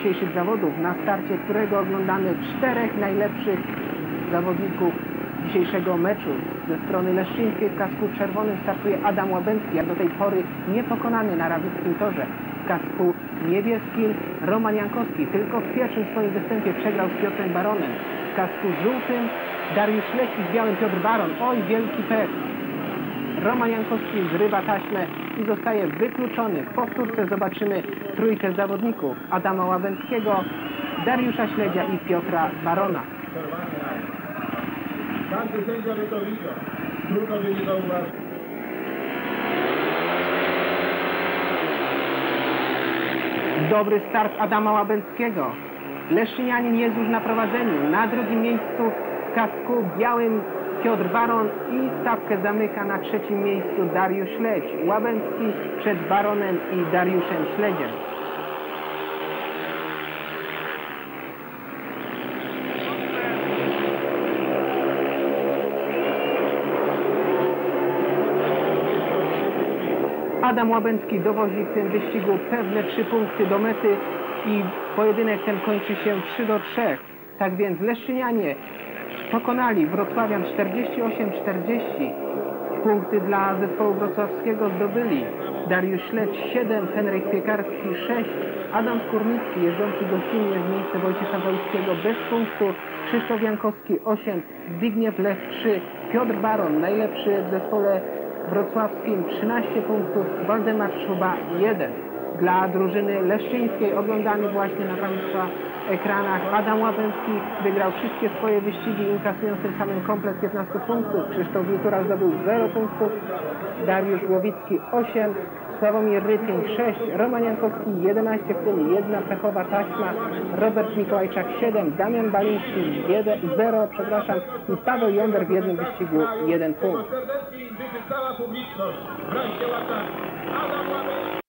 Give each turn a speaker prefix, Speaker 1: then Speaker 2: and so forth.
Speaker 1: dzisiejszych zawodów, na starcie którego oglądamy czterech najlepszych zawodników dzisiejszego meczu. Ze strony leszczyńskiej w kasku czerwonym startuje Adam Łabęcki, jak do tej pory niepokonany na rawickim torze. W kasku niebieskim Roman Jankowski, tylko w pierwszym swoim występie przegrał z Piotrem Baronem. W kasku żółtym Dariusz Leki z białym Piotr Baron. Oj, wielki pech. Roman Jankowski zrywa taśmę i zostaje wykluczony. W powtórce zobaczymy trójkę zawodników Adama Łabęckiego, Dariusza Śledzia i Piotra Barona.
Speaker 2: Każdy sędzia by to widział. Trudno by nie zauważyć.
Speaker 1: Dobry start Adama Łabęckiego. Leszczynianin jest już na prowadzeniu. Na drugim miejscu w kasku białym Piotr Baron i stawkę zamyka na trzecim miejscu Dariusz Śledź. Łabęcki przed Baronem i Dariuszem Śledziem. Adam Łabęcki dowozi w tym wyścigu pewne trzy punkty do mety i pojedynek ten kończy się 3 do 3. Tak więc Leszczynianie pokonali Wrocławian 48-40. Punkty dla zespołu wrocławskiego zdobyli Dariusz Śledź 7, Henryk Piekarski 6, Adam Skórnicki jeżdżący gościnnie w miejsce Wojciecha Wojskiego bez punktu, Krzysztof Jankowski 8, Zbigniew Lech 3, Piotr Baron najlepszy w zespole wrocławskim 13 punktów, Waldemar Szuba 1. Dla drużyny leszczyńskiej oglądany właśnie na Państwa ekranach Adam Łabęcki wygrał wszystkie swoje wyścigi, inkasując tym samym komplet 15 punktów. Krzysztof Witura zdobył 0 punktów, Dariusz Łowicki 8, Sławomir Rytting 6, Roman Jankowski 11, w tym jedna pechowa taśma, Robert Mikołajczak 7, Damian Baliński 1, 0, przepraszam, i Paweł Jonder w jednym wyścigu 1 punkt.
Speaker 2: Serdecznie publiczność. Adam Łabęcki.